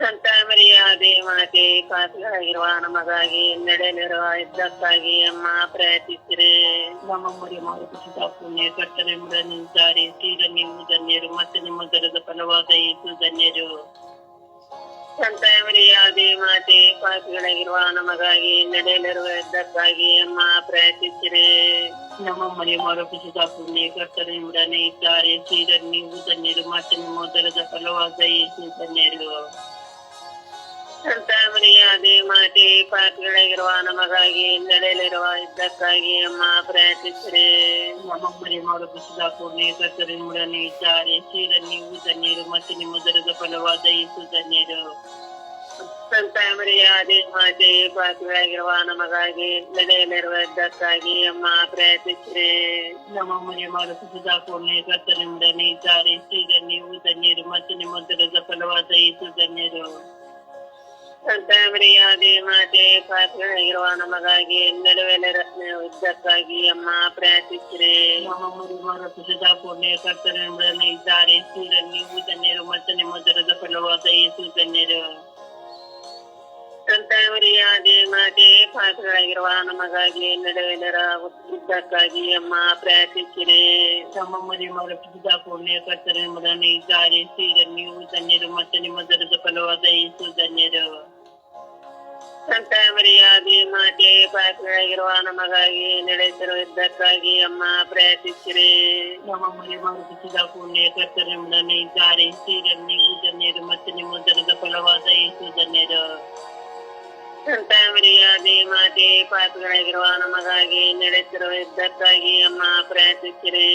ಸಂತ ಮರಿಯಾದೆ ಮಾತೆ ಪಾಪಿಗಳಾಗಿರುವ ನಮಗಾಗಿ ನಡೆಯಲಿರುವ ಯುದ್ಧಕ್ಕಾಗಿ ಅಮ್ಮ ಪ್ರಾರ್ಥಿಸಿರಿ ನಮ್ಮ ಮರಿ ಮಾರುಕುಸಿದ ಪುಣ್ಯ ಕರ್ತನೆ ನಿಂತಾರೆ ಶ್ರೀರ ನೀವು ಧನ್ಯರು ಮತ್ತು ನಿಮ್ಮ ದರದ ಫಲವಾದ ಇದು ಧನ್ಯರು. ಸಂತ ಮರಿಯಾದೆ ಮಾತೆ ಪಾಪಿಗಳಾಗಿರುವ ನಮಗಾಗಿ ನಡೆಯಲಿರುವ ಯುದ್ಧಕ್ಕಾಗಿ ಅಮ್ಮ ಪ್ರಯತ್ನಿಸಿರಿ. ನಮ್ಮ ಮನೆ ಮರುಪಿಸಿದ ಪುಣ್ಯ ಕರ್ತನೆ ಇದ್ದಾರೆ ಸೀರ ನೀವು ಧನ್ಯರು ಮತ್ತು ನಿಮ್ಮ ದರದ ಫಲವಾದ ಏಸು ಧನ್ಯರು. ಸಂತ ಮರಿಯಾದೆ ಮಾತೆ ಪಾಪಿಗಳಾಗಿರುವ ನಮಗಾಗಿ ನಡೆಯಲಿರುವ ಇದ್ದಕ್ಕಾಗಿ ಅಮ್ಮ ಪ್ರಾರ್ಥಿಸಿರಿ. ನಮ್ಮ ಮರಿ ಕುಸಿದ ಪೂರ್ಣಿ ಕತ್ತರಿ ಮುಡನೆ ಇದ್ದಾರೆ ನೀವು ಧನ್ಯರು ಮತ್ತು ನಿಮ್ಮ ದರದ ಫಲವಾದ ಯೇಸು ಧನ್ಯರು ಸಂತಾಮರಿಯ ಮಾತೆ ಪಾಪಿಗಳಾಗಿರುವ ನಮಗಾಗಿ ನಡೆಯಲಿರುವ ಇದ್ದಕ್ಕಾಗಿ ಅಮ್ಮ ಪ್ರಾರ್ಥಿಸಿರಿ. ನಮ್ಮ ಮರಿ ಕುಸಿದ ಪೂರ್ಣಿ ಕತ್ತರಿ ಮುಡನೆ ಇದ್ದಾರೆ ನೀವು ಧನ್ಯರು ಮತ್ತು ನಿಮ್ಮ ದರದ ಫಲವಾದ ಯೇಸು ಧನ್ಯರು ಸಂತ ಮರಿಯಾದೆ ಮಾತೆ ಪಾತ್ರನಾಗಿರುವ ನಮಗಾಗಿ ನಡುವೆಲ್ಲ ಉದ್ದಕ್ಕಾಗಿ ಅಮ್ಮ ಪ್ರಾರ್ಥಿಸಿರಿ. ಮರುಕುಸಿದ ಪುಣ್ಯ ಕರ್ತನೆಂಬುದನ್ನು ಇದ್ದಾರೆ. ನೀವು ಧನ್ಯರು ಮತ್ತು ನಿಮ್ಮ ದರದ ಫಲವಾದ ಯೇಸು ಧನ್ಯರು ಸಂತ ಸಂತ ಮರಿಯಾದೆ ಮಾತೆ ಪಾತ್ರರಾಗಿರುವ ನಮಗಾಗಿ ನಡುವಿನರ ಉದ್ದಕ್ಕಾಗಿ ಅಮ್ಮ ಪ್ರಾರ್ಥಿಸಿರೆ. ತಮ್ಮ ಮರಿ ಮರಪಿಸಿದ ಪುಣ್ಯ ಕರ್ತನೆ ಮರನೆ ಸೀರೆ ನೀವು ಧನ್ಯರು ಮತ್ತು ನಿಮ್ಮ ದರದ ಫಲವಾದ ಯೇಸು ಧನ್ಯರು. ಸಂತ ಮರಿಯಾದೆ ಮಾತೆ ಪಾತ್ರರಾಗಿರುವ ನಮಗಾಗಿ ನಡೆಸಿರುವುದಕ್ಕಾಗಿ ಅಮ್ಮ ಪ್ರಯತ್ನಿಸಿರಿ ನಮ್ಮ ಮರಿ ಮರಪಿಸಿದ ಪುಣ್ಯ ಈ ಗಾಳಿ ಸೀರೆ ನೀವು ಧನ್ಯರು ಮತ್ತು ನಿಮ್ಮ ದರದ ಫಲವಾದ ಯೇಸು ಧನ್ಯರು. ಸಂತ ಮರಿಯಾದೆ ಮಾತೆ ಪಾಪಗಳಾಗಿರುವ ನಮಗಾಗಿ ನಡೆಸಿರುವ ಯುದ್ಧಕ್ಕಾಗಿ ಅಮ್ಮ ಪ್ರಾರ್ಥಿಸಿರೆ.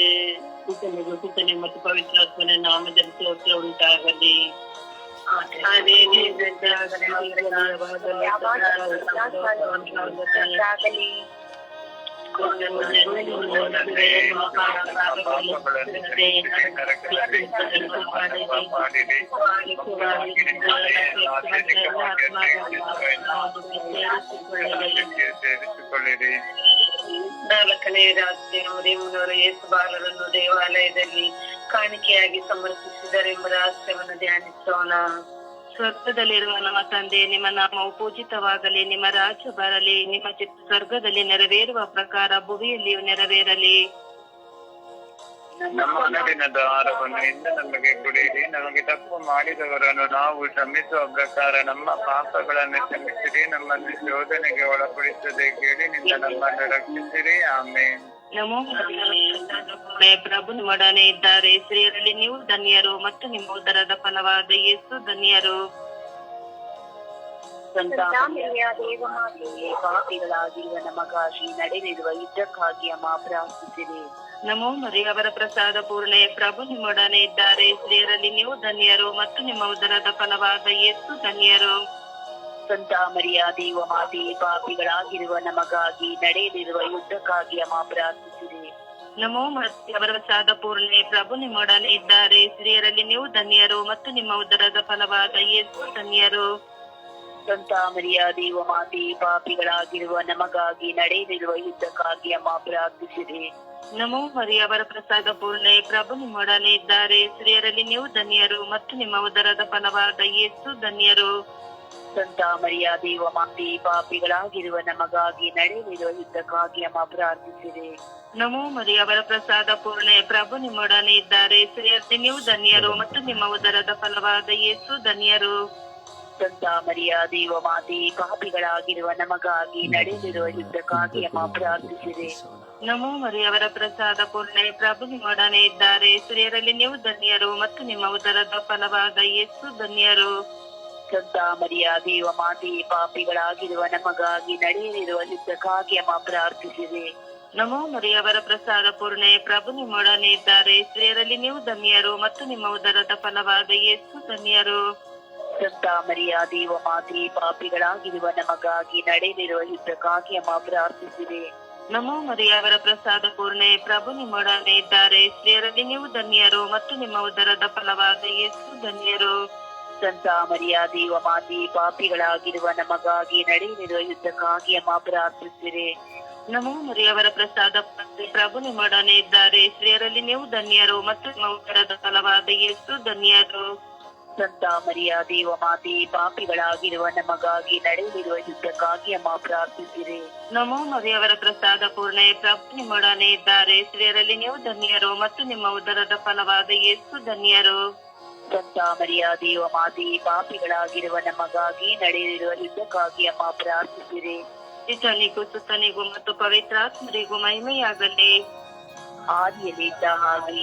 ಕುತನೆ ಮತ್ತು ಪವಿತ್ರಾತ್ಮನ ನಾಮ ಜನಿಸೋಕೆ ಉಂಟಾಗಲಿ. ಅದೇ ಆಗಲಿ ಸೇರಿಸಿಕೊಳ್ಳಿರಿ ನಾಲ್ಕನೇ ರಾತ್ರಿ ಮುನ್ನೂರು ಯೇಸು ಬಾಲರನ್ನು ದೇವಾಲಯದಲ್ಲಿ ಕಾಣಿಕೆಯಾಗಿ ಸಮರ್ಪಿಸಿದರೆಂಬ ರಹಸ್ಯವನ್ನು ಧ್ಯಾನಿಸೋಣ ಸ್ವರ್ಗದಲ್ಲಿರುವ ನಮ್ಮ ತಂದೆ, ನಿಮ್ಮ ನಾಮವು ಪೂಜಿತವಾಗಲಿ, ನಿಮ್ಮ ರಾಜ್ಯ ಬರಲಿ, ನಿಮ್ಮ ಚಿತ್ತ ಸ್ವರ್ಗದಲ್ಲಿ ನೆರವೇರುವ ಪ್ರಕಾರ ಭುವಿಯಲ್ಲಿಯೂ ನೆರವೇರಲಿ. ನಮ್ಮ ನಡಿನದ ಆಹಾರವನ್ನು ಇಂದು ನಮಗೆ ಕೊಡಿರಿ ನಮಗೆ ತಪ್ಪು ಮಾಡಿದವರನ್ನು ನಾವು ಕ್ಷಮಿಸುವ ಪ್ರಕಾರ ನಮ್ಮ ಪಾಪಗಳನ್ನು ಕ್ಷಮಿಸಿರಿ. ನಮ್ಮನ್ನು ಶೋಧನೆಗೆ ಒಳಪಡಿಸದೆ ಕೇಳಿ ನಿಂದ ನಮ್ಮನ್ನು ರಕ್ಷಿಸಿರಿ. ಆಮೇಲೆ ನಮೋ ಪ್ರಭು ನಿಮ್ಮೊಡನೆ ಇದ್ದಾರೆ. ಸ್ತ್ರೀಯರಲ್ಲಿ ನೀವು ಧನ್ಯರು ಮತ್ತು ನಿಮ್ಮ ಉದರದ ಫಲವಾದ ಯೇಸು ಧನ್ಯರು. ಪಾಪಿಗಳಾಗಿರುವ ನಮಗಾಗಿ ನಡೆದಿರುವ ಯುದ್ಧಕ್ಕಾಗಿ ಅಮ್ಮ ಪ್ರಾರ್ಥಿಸಿರಿ ನಮೋ ಮರಿ ಅವರ ಪ್ರಸಾದ ಪೂರ್ಣೆ ಪ್ರಭು ನಿಮ್ಮೊಡನೆ ಇದ್ದಾರೆ. ಸ್ತ್ರೀಯರಲ್ಲಿ ನೀವು ಧನ್ಯರು ಮತ್ತು ನಿಮ್ಮ ಉದರದ ಫಲವಾದ ಯೇಸು ಧನ್ಯರು. ಸಂತಾಮರಿಯ ಮಾತೆ ಪಾಪಿಗಳಾಗಿರುವ ನಮಗಾಗಿ ನಡೆಯಲಿರುವ ಯುದ್ಧಕ್ಕಾಗಿ ಅಮ್ಮ ಪ್ರಾರ್ಥಿಸಿದೆ ನಮೋ ಪ್ರಸಾದ ಪೂರ್ಣೆ ಪ್ರಭು ನಿಮ್ಮೊಡನೆ ಇದ್ದಾರೆ. ಸ್ತ್ರೀಯರಲ್ಲಿ ನೀವು ಧನ್ಯರು ಮತ್ತು ನಿಮ್ಮ ಉದರದ ಫಲವಾದ ಯೇಸು ಧನ್ಯರು. ಮರ್ಯಾದೆ ಒಮಾತಿ ಪಾಪಿಗಳಾಗಿರುವ ನಮಗಾಗಿ ನಡೆಯಲಿರುವ ಯುದ್ಧಕ್ಕಾಗಿ ಅಮ್ಮ ಪ್ರಾರ್ಥಿಸಿದೆ ನಮೋ ಮರಿ ಅವರ ಪ್ರಸಾದ ಪೂರ್ಣೆ ಪ್ರಭು ನಿಮ್ಮೊಡನೆ ಇದ್ದಾರೆ. ಸ್ತ್ರೀಯರಲ್ಲಿ ನೀವು ಧನ್ಯರು ಮತ್ತು ನಿಮ್ಮ ಉದರದ ಫಲವಾದ ಯೇಸು ಧನ್ಯರು. ಸಂತಾಮರಿಯ ದೇವಮಾತೆಯೇ ಪಾಪಿಗಳಾಗಿರುವ ನಮಗಾಗಿ ನಡೆ ಯುದ್ಧಕ್ಕಾಗಿ ಅಮ್ಮ ಪ್ರಾರ್ಥಿಸಿದೆ ನಮೋ ಮರಿಯವರ ಪ್ರಸಾದ ಪೂರ್ಣೆ ಪ್ರಭು ನಿಮ್ಮೊಡನೆ ಇದ್ದಾರೆ. ಸ್ತ್ರೀಯರಲ್ಲಿ ನೀವು ಧನ್ಯರು ಮತ್ತು ನಿಮ್ಮ ಉದರದ ಫಲವಾದ ಯೇಸು ಧನ್ಯರು. ಸಂತಾಮರಿಯ ದೇವಮಾತೆಯೇ ಪಾಪಿಗಳಾಗಿರುವ ನಮಗಾಗಿ ನಡೆ ಯುದ್ಧಕ್ಕಾಗಿ ಅಮ್ಮ ಪ್ರಾರ್ಥಿಸಿದೆ ನಮೋ ಮರಿಯವರ ಪ್ರಸಾದ ಪೂರ್ಣೆ ಪ್ರಭು ನಿಮ್ಮೊಡನೆ ಇದ್ದಾರೆ. ಸ್ತ್ರೀಯರಲ್ಲಿ ನೀವು ಧನ್ಯರು ಮತ್ತು ನಿಮ್ಮ ಉದರದ ಫಲವಾದ ಯೇಸು ಧನ್ಯರು. ಸಂತಾಮರಿಯ ಮಾತೆ ಪಾಪಿಗಳಾಗಿರುವ ನಮಗಾಗಿ ನಡೆಯಲಿರುವ ಯುದ್ಧಕ್ಕಾಗಿ ಅಮ್ಮ ಪ್ರಾರ್ಥಿಸಿದೆ ನಮೋ ಮರಿಯವರ ಪ್ರಸಾದ ಪೂರ್ಣೆ ಪ್ರಭು ನಿಮ್ಮೊಡನೆ ಇದ್ದಾರೆ. ಸ್ತ್ರೀಯರಲ್ಲಿ ನೀವು ಧನ್ಯರು ಮತ್ತು ನಿಮ್ಮ ಉದರದ ಫಲವಾದ ಯೇಸು ಧನ್ಯರು. ಸಂತಾಮರಿಯ ದೇವಮಾತೆಯೇ ಪಾಪಿಗಳಾಗಿರುವ ನಮಗಾಗಿ ನಡೆಯಲಿರುವ ಯುದ್ಧಕ್ಕಾಗಿ ಅಮ್ಮ ಪ್ರಾರ್ಥಿಸಿದೆ ನಮೋ ಮರಿಯವರ ಪ್ರಸಾದ ಪೂರ್ಣೆ ಪ್ರಭು ನಿಮ್ಮೊಡನೆ ಇದ್ದಾರೆ. ಸ್ತ್ರೀಯರಲ್ಲಿ ನೀವು ಧನ್ಯರು ಮತ್ತು ನಿಮ್ಮ ಉದರದ ಫಲವಾದ ಯೇಸು ಧನ್ಯರು. ಸಂತಾಮರಿಯ ವಮಾತಿ ಪಾಪಿಗಳಾಗಿರುವ ನಮಗಾಗಿ ನಡೆಯಲಿರುವ ಯುದ್ಧಕ್ಕಾಗಿ ಅಮ್ಮ ಪ್ರಾರ್ಥಿಸಿರಿ. ನಮೋ ಮರಿಯವರ ಪ್ರಸಾದ ಪ್ರಭು ನಿಮ್ಮೊಡನೆ ಇದ್ದಾರೆ. ಸ್ತ್ರೀಯರಲ್ಲಿ ನೀವು ಧನ್ಯರು ಮತ್ತು ನಿಮ್ಮ ಉದರದ ಫಲವಾದ ಎಷ್ಟು ಧನ್ಯರು. ಸಂತಾಮರಿಯ ದೇವಮಾತೆಯೇ ಪಾಪಿಗಳಾಗಿರುವ ನಮಗಾಗಿ ನಡೆಯಲಿರುವ ಯುದ್ಧಕ್ಕಾಗಿ ಅಮ್ಮ ಪ್ರಾರ್ಥಿಸಿರಿ. ನಮೋ ಮರಿಯವರ ಪ್ರಸಾದ ಪೂರ್ಣೆ ಪ್ರಭು ನಿಮ್ಮೊಡನೆ ಇದ್ದಾರೆ. ಸ್ತ್ರೀಯರಲ್ಲಿ ನೀವು ಧನ್ಯರು ಮತ್ತು ನಿಮ್ಮ ಉದರದ ಫಲವಾದ ಎಷ್ಟು ಧನ್ಯರು. ಸಂತಾಮರಿಯ ಮಾತೆ ಪಾಪಿಗಳಾಗಿರುವ ನಮಗಾಗಿ ನಡೆಯಲಿರುವ ಯುದ್ಧಕ್ಕಾಗಿ ಅಮ್ಮ ಪ್ರಾರ್ಥಿಸಿರಿ ಇತನಿಗೂ ಸುತ್ತನಿಗೂ ಮತ್ತು ಪವಿತ್ರಾತ್ಮರಿಗೂ ಮಹಿಮೆಯಾಗಲಿ ಆದಿಯಲ್ಲಿದ್ದ ಹಾಗೆ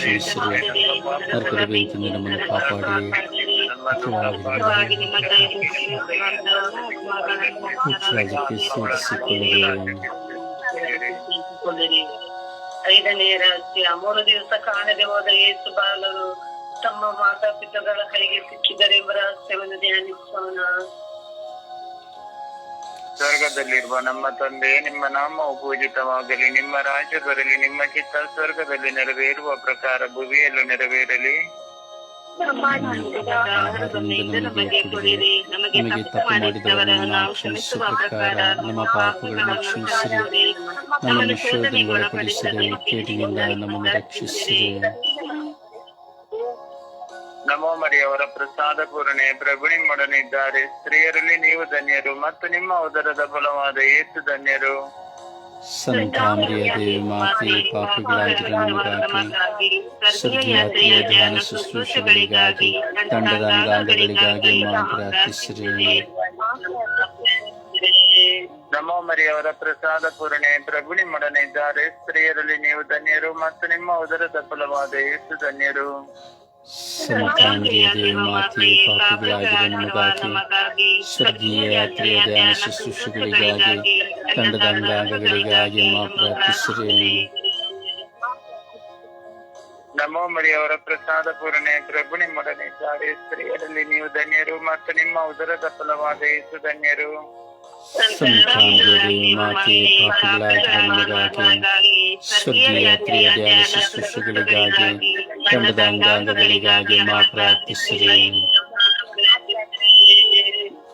ಕ್ಷಮಿಸಿರಿ, ನರಕದ ಬೆಂಕಿಯಿಂದ ನಮ್ಮನ್ನು ಕಾಪಾಡಿ ಐದನೇ ರಹಸ್ಯ ಮೂರು ದಿವಸ ಕಾಣದೆ ಹೋದ ಯೇಸು ಬಾಲರು ತಮ್ಮ ಮಾತಾಪಿತಗಳ ಕೈಗೆ ಸಿಕ್ಕಿದರೆಂಬ ರಹಸ್ಯವನ್ನು ಧ್ಯಾನಿಸೋಣ. ಸ್ವರ್ಗದಲ್ಲಿರುವ ನಮ್ಮ ತಂದೆ ನಿಮ್ಮ ನಾಮವು ಪೂಜಿತವಾಗಲಿ. ನಿಮ್ಮ ರಾಜ್ಯ ಬರಲಿ ನಿಮ್ಮ ಚಿತ್ತ ಸ್ವರ್ಗದಲ್ಲಿ ನೆರವೇರುವ ಪ್ರಕಾರ ಭುವಿಯಲ್ಲೂ ನೆರವೇರಲಿ. ನಮಗೆ ನಮಗೆ ತಪ್ಪು ಮಾಡಿದವರನ್ನು ಕ್ಷಮಿಸುವ ಪ್ರಕಾರ ನಮ್ಮ ಪಾಪಗಳನ್ನು ಕ್ಷಮಿಸಿರಿ ನಮ್ಮನ್ನು ಶೋಧನೆಗೆ ಒಳಪಡಿಸಿರಿ ಕೇಟಿನಿಂದ ನಮ್ಮನ್ನು ರಕ್ಷಿಸಿರಿ. ನಮೋ ಮರಿಯವರ ಪ್ರಸಾದ ಪೂರಣೆ ಪ್ರಭುಣಿ ನಿಮ್ಮೊಡನಿದ್ದಾರೆ ಸ್ತ್ರೀಯರಲ್ಲಿ ನೀವು ಧನ್ಯರು ಮತ್ತು ನಿಮ್ಮ ಉದರದ ಬಲವಾದ ಏತು ಧನ್ಯರು. ಸಂತಾಮರಿಯ ದೇವಿ ಮಾತೆ ಪಾಪಿಗಳಾಗಿರೋ ನಮಗಾಗಿ ಸ್ವರ್ಗೀಯಾತ್ರೆಯ ಧ್ಯಾನ ಶುಶ್ರೂಷೆಗಳಿಗಾಗಿ ತಂಡದ ಅಂಗಾಂಗಗಳಿಗಾಗಿ ಪ್ರಾರ್ಥಿಸಿರಿ ನಮೋ ಮರಿಯವರ ಪ್ರಸಾದ ಪೂರಣೆ ಪ್ರಭು ನಿಮ್ಮೊಡನಿದ್ದಾರೆ ಸ್ತ್ರೀಯರಲ್ಲಿ ನೀವು ಧನ್ಯರು ಮತ್ತು ನಿಮ್ಮ ಉದರದ ಫಲವಾದ ಯೇಸು ಧನ್ಯರು. ಸಂತಾಮರಿಯ ದೇವಿ ಮಾತೆ ಪಾಪಿಗಳಾಗಿರೋ ನಮಗಾಗಿ ಸ್ವರ್ಗೀಯ ಯಾತ್ರೆಯ ಧ್ಯಾನ ಶುಶ್ರೂಷೆಗಳಿಗಾಗಿ ತಂಡದ ಅಂಗಾಂಗಗಳಿಗಾಗಿ ಪ್ರಾರ್ಥಿಸಿರಿ. ನಮೋ ಮರಿಯವರ ಪ್ರಸಾದ ಪೂರ್ಣೆ ಪ್ರಭು ನಿಮ್ಮೊಡನಿದ್ದಾರೆ ಸ್ತ್ರೀಯರಲ್ಲಿ ನೀವು ಧನ್ಯರು ಮತ್ತು ನಿಮ್ಮ ಉದರದ ಫಲವಾದ ಯೇಸು ಧನ್ಯರು. ಸಂತಾಮರಿಯ ದೇವಿ ಮಾತೆ ಪಾಪಿಗಳಾಗಿರೋ ನಮಗಾಗಿ ಸ್ವರ್ಗೀಯ ಯಾತ್ರೆಯ ಧ್ಯಾನ ಶುಶ್ರೂಷೆಗಳಿಗಾಗಿ ತಂಡದ ಅಂಗಾಂಗಗಳಿಗಾಗಿ ಮಾ ಪ್ರಾರ್ಥಿಸಿರಿ.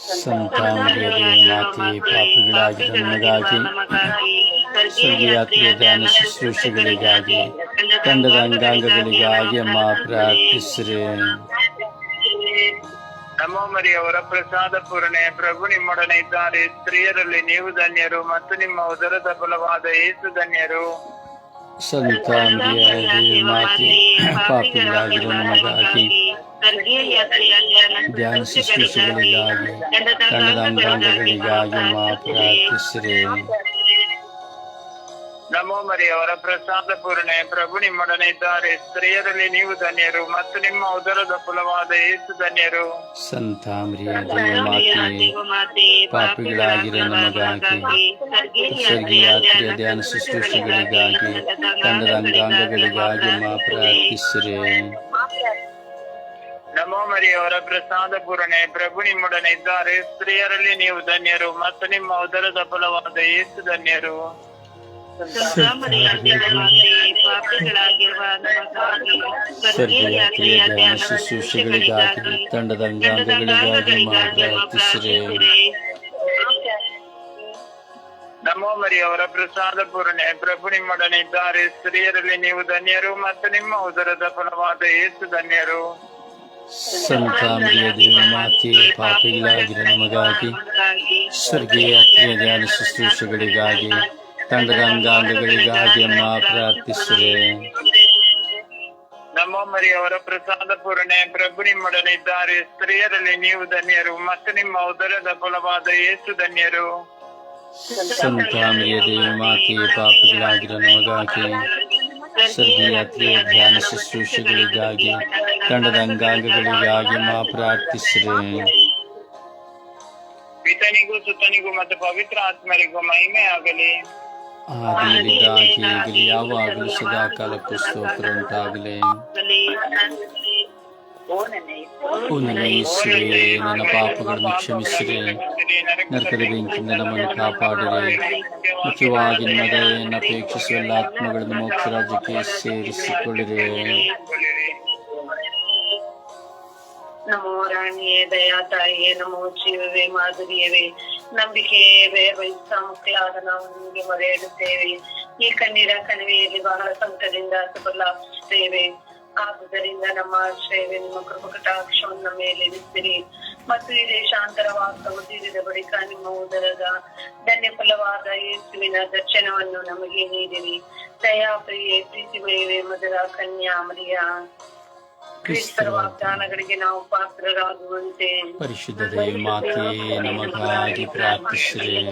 ಸಂತಾಮರಿಯ ದೇವಿ ಮಾತೆ ಪಾಪಿಗಳಾಗಿ ನಮಗಾಗಿ ಸ್ವರ್ಗೀಯ ದಾನ ಶುಶ್ರೂಷೆಗಳಿಗಾಗಿ, ತಂಡದ ಅಂಗಾಂಗಗಳಿಗಾಗಿ ಅಮ್ಮ ಪ್ರಾರ್ಥಿಸ್ರೆ. ಮರಿಯವರ ಪ್ರಸಾದ ಪೂರಣೆ, ಪ್ರಭು ನಿಮ್ಮೊಡನೆ ಇದ್ದಾರೆ. ಸ್ತ್ರೀಯರಲ್ಲಿ ನೀವು ಧನ್ಯರು ಮತ್ತು ನಿಮ್ಮ ಉದರದ ಬಲವಾದ ಏಸು ಧನ್ಯರು. ಸಂತಾಮರಿಯ ದೇವಿ ಮಾತೆ ಪಾಪಿಗಳಾಗಿರೋ ನಮಗಾಗಿ ಧ್ಯಾನ ಶುಶ್ರೂಷೆಗಳಿಗಾಗಿ ತಂಡದ ಅಂಗಾಂಗಗಳಿಗಾಗಿ ಮಾ ಪ್ರಾರ್ಥಿಸಿರಿ ನಮೋ ಮರಿಯವರ ಪ್ರಸಾದ ಪೂರ್ಣೆ ಪ್ರಭು ನಿಮ್ಮೊಡನೆ ಇದ್ದಾರೆ. ಸ್ತ್ರೀಯರಲ್ಲಿ ನೀವು ಧನ್ಯರು ಮತ್ತು ನಿಮ್ಮ ಉದರದ ಫಲವಾದ ಏಸು ಧನ್ಯರು. ಸಂತ ಪಾಪಿಗಳಾಗಿರೋ ನಮಗಾಗಿ ಸ್ವರ್ಗೀಯ ಯಾತ್ರೆಯ ಧ್ಯಾನ ಶುಶ್ರೂಷೆಗಳಿಗಾಗಿ ತಂಡದ ಅಂಗಾಂಗಗಳಿಗಾಗಿ ಮಾ ಪ್ರಾರ್ಥಿಸಿರಿ. ನಮೋ ಮರಿಯವರ ಪ್ರಸಾದ ಪೂರಣೆ ಪ್ರಭು ನಿಮ್ಮೊಡನೆ ಇದ್ದಾರೆ. ಸ್ತ್ರೀಯರಲ್ಲಿ ನೀವು ಧನ್ಯರು ಮತ್ತು ನಿಮ್ಮ ಉದರದ ಫಲವಾದ ಏಸು ಧನ್ಯರು. ಸ್ವರ್ಗೀಯ ಯಾತ್ರೆಯ ಧ್ಯಾನ ಶುಶ್ರೂಷೆಗಳಿಗಾಗಿ ತಂಡದ ಅಂಗಾಂಗಗಳಿಗಾಗಿ ಮಾತ್ರ ನಮೋ ಮರಿಯವರ ಪ್ರಸಾದ ಪೂರ್ಣೆ. ಪ್ರಭು ನಿಮ್ಮೊಡನೆ ಇದ್ದಾರೆ. ಸ್ತ್ರೀಯರಲ್ಲಿ ನೀವು ಧನ್ಯರು ಮತ್ತು ನಿಮ್ಮ ಉದರದ ಫಲವಾದ ಏಸು ಧನ್ಯರು. ಸಂತಾಮರಿಯ ದೇವಿ ಮಾತೆ ಪಾಪಿಗಳಾಗಿರೋ ನಮಗಾಗಿ. ಸ್ವರ್ಗೀಯ ಯಾತ್ರೆಯ ಧ್ಯಾನ ಶುಶ್ರೂಷೆಗಳಿಗಾಗಿ. ತಂಡದ ಅಮ್ಮ ಮಾ ನಮ್ಮ ನಮೋ ಮರಿಯವರ ಪ್ರಸಾದ ಪೂರಣೆ ಪ್ರಭು ನಿಮ್ಮೊಡನೆ ಇದ್ದಾರೆ ಸ್ತ್ರೀಯರಲ್ಲಿ ನೀವು ಧನ್ಯರು ಮತ್ತು ನಿಮ್ಮ ಉದರದ ಫಲವಾದ ಏಸು ಧನ್ಯರು. ಸಂತಾಮರಿಯ ದೇವಿ ಮಾತೆ ಪಾಪಿಗಳಾಗಿರೋ ನಮಗಾಗಿ ಸರ್ಗಯಾತ್ರೆಯ ಯಾತ್ರೆಯ ಧ್ಯಾನ ಶುಶ್ರೂಷೆಗಳಿಗಾಗಿ ತಂಡದ ಅಂಗಾಂಗಗಳಿಗಾಗಿ ಮಾ ಪ್ರಾರ್ಥಿಸಿದೆ ಪಿತನಿಗೂ ಸುತನಿಗೂ ಮತ್ತು ಪವಿತ್ರ ಆತ್ಮರಿಗೂ ಮಹಿಮೆ ಆಗಲಿ ಆದಿಯಲ್ಲಿದ್ದಾಗೆ ಈಗಲೂ ಯಾವಾಗಲೂ ಸದಾ ಕಾಲಕ್ಕೂ ಸ್ತೋತ್ರ ಉಂಟಾಗಲಿ ಓ ನನ್ನ ಯೇಸುವೆ ನನ್ನ ಪಾಪಗಳನ್ನು ಕ್ಷಮಿಸಿರಿ. ನರಕದ ಬೆಂಕಿಯಿಂದ ನಮ್ಮನ್ನು ಕಾಪಾಡಿರಿ. ಮುಖ್ಯವಾಗಿ ನಿಮ್ಮ ದಯೆಯನ್ನು ಅಪೇಕ್ಷಿಸುವ ಎಲ್ಲ ಆತ್ಮಗಳನ್ನು ಮೋಕ್ಷ ರಾಜ್ಯಕ್ಕೆ ಸೇರಿಸಿಕೊಳ್ಳಿರಿ. ನಮೋ ರಾಣಿಯೇ ದಯಾ ತಾಯಿಯೇ ನಮೋ ಜೀವವೇ ಮಾಧುರ್ಯವೇ. ಬೇರ್ವಹಿಸ ಮಕ್ಕಳಾದ ನಾವು ನಿಮಗೆ ಮೊರೆ ಇಡುತ್ತೇವೆ. ಈ ಕಣ್ಣೀರ ಕಣಿವೆಯಲ್ಲಿ ಬಹಳ ಸಂಕಟದಿಂದ ಸಫಲಾಪಿಸುತ್ತೇವೆ ಆದುದರಿಂದ ನಮ್ಮ ಆಶ್ರಯವೇ, ನಿಮ್ಮ ಮೇಲೆ ಇರಿಸಿರಿ. ಮತ್ತು ಈ ದೇಶಾಂತರ ವಾಸ್ತವ ತೀರಿದ ಬಳಿಕ ನಿಮ್ಮ ಉದರದ ಧನ್ಯ ಫಲವಾದ ಯೇಸುವಿನ ದರ್ಶನವನ್ನು ನಮಗೆ ನೀಡಿರಿ. ದಯಾಪ್ರಿಯೇ ಪ್ರೀತಿಮಯವೇ ಕನ್ಯಾ ಮರಿಯ. ಕ್ರಿಸ್ತರ ವಾಗ್ದಾನಗಳಿಗೆ ನಾವು ಪಾತ್ರರಾಗುವಂತೆ. ಪರಿಶುದ್ಧ ಮಾತೆ ನಮಗಾಗಿ ಪ್ರಾರ್ಥಿಸಿರಿ.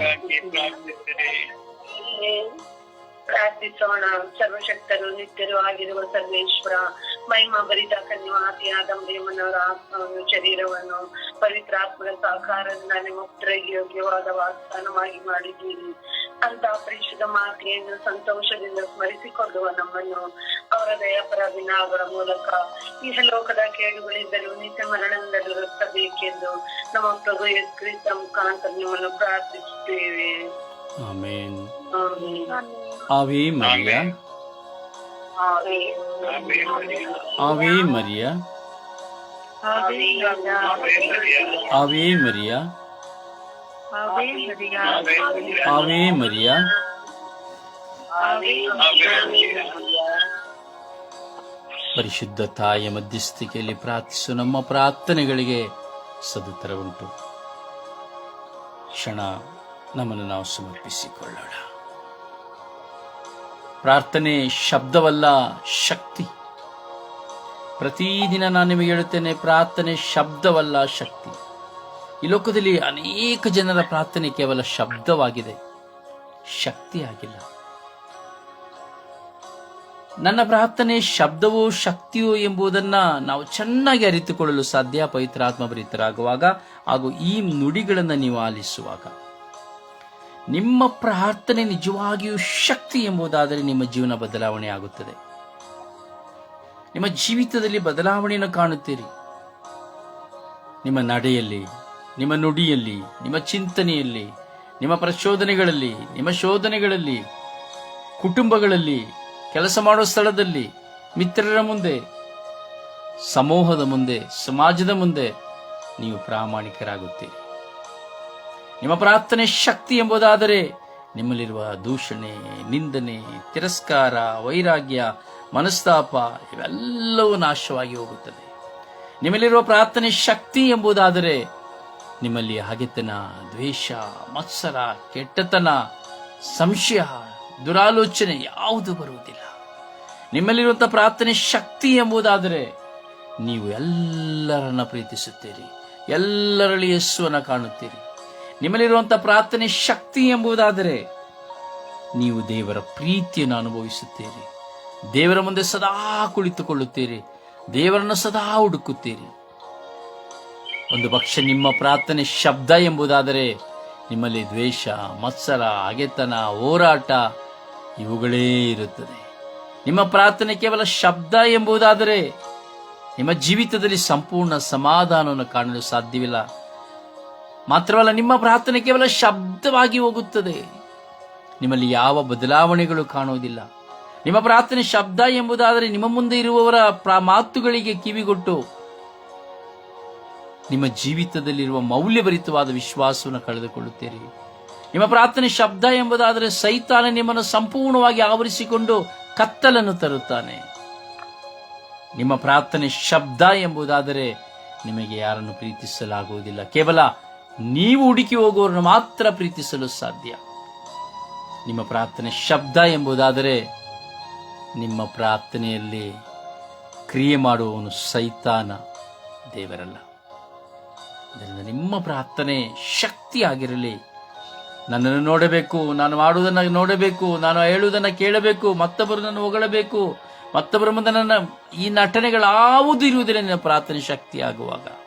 ಪ್ರಾರ್ಥಿಸೋಣ. ಸರ್ವಶಕ್ತರು ನಿತ್ಯರು ಆಗಿರುವ ಸರ್ವೇಶ್ವರ. ಮಹಿಮ ಭರಿತ ಕನ್ಯವಾದಿಯಾದ ದೇವನವರ ಆತ್ಮವನ್ನು ಶರೀರವನ್ನು ಪವಿತ್ರಾತ್ಮದ ಸಹಕಾರದಿಂದ ನಿಮ್ಮ ಯೋಗ್ಯವಾದ ವಾಗ್ದಾನವಾಗಿ ಮಾಡಿದ್ದೀರಿ. ಅಂತ ಪರಿಶುದ್ಧ ಮಾತೆಯನ್ನು ಸಂತೋಷದಿಂದ ಸ್ಮರಿಸಿಕೊಳ್ಳುವ ನಮ್ಮನ್ನು ಅವರ ದಯಪರ ಅವರ ಮೂಲಕ ಈ ಲೋಕದ ಕೇಳುಗಳಿದ್ದರೂ ನಿತ್ಯ ಮರಣದಿಂದಲೂ ರಕ್ಷಬೇಕೆಂದು ನಮ್ಮ ಪ್ರಭು ಎಸ್ಕ್ರಿತ ಕ್ರಿಸ್ತ ಮುಖಾಂತರ ನಿಮ್ಮನ್ನು ಪ್ರಾರ್ಥಿಸುತ್ತೇವೆ. ಆಮೇನ್. ಆಮೆನ್. ಆವೆ ಮರಿಯ Ave ಮರಿಯ? ಆಮೆನ್ ಮರಿಯ. ಆವೆ ಮರಿಯ? ಪರಿಶುದ್ಧ ತಾಯಿಯ ಮಧ್ಯಸ್ಥಿಕೆಯಲ್ಲಿ ಪ್ರಾರ್ಥಿಸು. ನಮ್ಮ ಪ್ರಾರ್ಥನೆಗಳಿಗೆ ಸದುತ್ತರ ಉಂಟು ಕ್ಷಣ ನಮ್ಮನ್ನು ನಾವು ಸಮರ್ಪಿಸಿಕೊಳ್ಳೋಣ. ಪ್ರಾರ್ಥನೆ ಶಬ್ದವಲ್ಲ ಶಕ್ತಿ. ಪ್ರತಿದಿನ ನಾನು ನಿಮಗೆ ಹೇಳುತ್ತೇನೆ, ಪ್ರಾರ್ಥನೆ ಶಬ್ದವಲ್ಲ ಶಕ್ತಿ. ಈ ಲೋಕದಲ್ಲಿ ಅನೇಕ ಜನರ ಪ್ರಾರ್ಥನೆ ಕೇವಲ ಶಬ್ದವಾಗಿದೆ ಶಕ್ತಿಯಾಗಿಲ್ಲ ನನ್ನ ಪ್ರಾರ್ಥನೆ ಶಬ್ದವೋ ಶಕ್ತಿಯೋ ಎಂಬುದನ್ನ ನಾವು ಚೆನ್ನಾಗಿ ಅರಿತುಕೊಳ್ಳಲು ಸಾಧ್ಯ ಪವಿತ್ರಾತ್ಮ ಭರಿತರಾಗುವಾಗ ಹಾಗೂ ಈ ನುಡಿಗಳನ್ನು ನೀವು ಆಲಿಸುವಾಗ. ನಿಮ್ಮ ಪ್ರಾರ್ಥನೆ ನಿಜವಾಗಿಯೂ ಶಕ್ತಿ ಎಂಬುದಾದರೆ ನಿಮ್ಮ ಜೀವನ ಬದಲಾವಣೆ ಆಗುತ್ತದೆ. ನಿಮ್ಮ ಜೀವಿತದಲ್ಲಿ ಬದಲಾವಣೆಯನ್ನು ಕಾಣುತ್ತೀರಿ. ನಿಮ್ಮ ನಡೆಯಲ್ಲಿ, ನಿಮ್ಮ ನುಡಿಯಲ್ಲಿ, ನಿಮ್ಮ ಚಿಂತನೆಯಲ್ಲಿ, ನಿಮ್ಮ ಪ್ರಚೋದನೆಗಳಲ್ಲಿ, ನಿಮ್ಮ ಶೋಧನೆಗಳಲ್ಲಿ, ಕುಟುಂಬಗಳಲ್ಲಿ, ಕೆಲಸ ಮಾಡುವ ಸ್ಥಳದಲ್ಲಿ, ಮಿತ್ರರ ಮುಂದೆ, ಸಮೂಹದ ಮುಂದೆ, ಸಮಾಜದ ಮುಂದೆ ನೀವು ಪ್ರಾಮಾಣಿಕರಾಗುತ್ತೀರಿ. ನಿಮ್ಮ ಪ್ರಾರ್ಥನೆ ಶಕ್ತಿ ಎಂಬುದಾದರೆ ನಿಮ್ಮಲ್ಲಿರುವ ದೂಷಣೆ, ನಿಂದನೆ, ತಿರಸ್ಕಾರ, ವೈರಾಗ್ಯ, ಮನಸ್ತಾಪ ಇವೆಲ್ಲವೂ ನಾಶವಾಗಿ ಹೋಗುತ್ತದೆ. ನಿಮ್ಮಲ್ಲಿರುವ ಪ್ರಾರ್ಥನೆ ಶಕ್ತಿ ಎಂಬುದಾದರೆ ನಿಮ್ಮಲ್ಲಿ ಹಗೆತನ, ದ್ವೇಷ, ಮತ್ಸರ, ಕೆಟ್ಟತನ, ಸಂಶಯ, ದುರಾಲೋಚನೆ ಯಾವುದು ಬರುವುದಿಲ್ಲ. ನಿಮ್ಮಲ್ಲಿರುವಂಥ ಪ್ರಾರ್ಥನೆ ಶಕ್ತಿ ಎಂಬುದಾದರೆ ನೀವು ಎಲ್ಲರನ್ನ ಪ್ರೀತಿಸುತ್ತೀರಿ, ಎಲ್ಲರಲ್ಲಿ ಯಸ್ಸುವನ್ನ ಕಾಣುತ್ತೀರಿ. ನಿಮ್ಮಲ್ಲಿರುವಂತಹ ಪ್ರಾರ್ಥನೆ ಶಕ್ತಿ ಎಂಬುದಾದರೆ ನೀವು ದೇವರ ಪ್ರೀತಿಯನ್ನು ಅನುಭವಿಸುತ್ತೀರಿ. ದೇವರ ಮುಂದೆ ಸದಾ ಕುಳಿತುಕೊಳ್ಳುತ್ತೀರಿ. ದೇವರನ್ನು ಸದಾ ಹುಡುಕುತ್ತೀರಿ. ಒಂದು ಪಕ್ಷ ನಿಮ್ಮ ಪ್ರಾರ್ಥನೆ ಶಬ್ದ ಎಂಬುದಾದರೆ ನಿಮ್ಮಲ್ಲಿ ದ್ವೇಷ, ಮತ್ಸರ, ಅಗೆತನ, ಹೋರಾಟ ಇವುಗಳೇ ಇರುತ್ತದೆ. ನಿಮ್ಮ ಪ್ರಾರ್ಥನೆ ಕೇವಲ ಶಬ್ದ ಎಂಬುದಾದರೆ ನಿಮ್ಮ ಜೀವಿತದಲ್ಲಿ ಸಂಪೂರ್ಣ ಸಮಾಧಾನವನ್ನು ಕಾಣಲು ಸಾಧ್ಯವಿಲ್ಲ. ಮಾತ್ರವಲ್ಲ, ನಿಮ್ಮ ಪ್ರಾರ್ಥನೆ ಕೇವಲ ಶಬ್ದವಾಗಿ ಹೋಗುತ್ತದೆ. ನಿಮ್ಮಲ್ಲಿ ಯಾವ ಬದಲಾವಣೆಗಳು ಕಾಣುವುದಿಲ್ಲ. ನಿಮ್ಮ ಪ್ರಾರ್ಥನೆ ಶಬ್ದ ಎಂಬುದಾದರೆ ನಿಮ್ಮ ಮುಂದೆ ಇರುವವರ ಮಾತುಗಳಿಗೆ ಕಿವಿಗೊಟ್ಟು. ನಿಮ್ಮ ಜೀವಿತದಲ್ಲಿರುವ ಮೌಲ್ಯಭರಿತವಾದ ವಿಶ್ವಾಸವನ್ನು ಕಳೆದುಕೊಳ್ಳುತ್ತೀರಿ. ನಿಮ್ಮ ಪ್ರಾರ್ಥನೆ ಶಬ್ದ ಎಂಬುದಾದರೆ ಸೈತಾನ ನಿಮ್ಮನ್ನು ಸಂಪೂರ್ಣವಾಗಿ ಆವರಿಸಿಕೊಂಡು ಕತ್ತಲನ್ನು ತರುತ್ತಾನೆ. ನಿಮ್ಮ ಪ್ರಾರ್ಥನೆ ಶಬ್ದ ಎಂಬುದಾದರೆ ನಿಮಗೆ ಯಾರನ್ನು ಪ್ರೀತಿಸಲಾಗುವುದಿಲ್ಲ. ಕೇವಲ ನೀವು ಹುಡುಕಿ ಹೋಗುವವರನ್ನು ಮಾತ್ರ ಪ್ರೀತಿಸಲು ಸಾಧ್ಯ. ನಿಮ್ಮ ಪ್ರಾರ್ಥನೆ ಶಬ್ದ ಎಂಬುದಾದರೆ ನಿಮ್ಮ ಪ್ರಾರ್ಥನೆಯಲ್ಲಿ ಕ್ರಿಯೆ ಮಾಡುವವನು ಸೈತಾನ ದೇವರಲ್ಲ. ಇದರಿಂದ ನಿಮ್ಮ ಪ್ರಾರ್ಥನೆ ಶಕ್ತಿಯಾಗಿರಲಿ ನನ್ನನ್ನು ನೋಡಬೇಕು, ನಾನು ಮಾಡುವುದನ್ನು ನೋಡಬೇಕು, ನಾನು ಹೇಳುವುದನ್ನು ಕೇಳಬೇಕು, ಮತ್ತೊಬ್ಬರು ನನ್ನ ಹೊಗಳಬೇಕು, ಮತ್ತೊಬ್ಬರ ಮುಂದೆ ನನ್ನ ಈ ನಟನೆಗಳಾವುದು ಇರುವುದಿಲ್ಲ ನಿನ್ನ ಪ್ರಾರ್ಥನೆ ಶಕ್ತಿ ಆಗುವಾಗ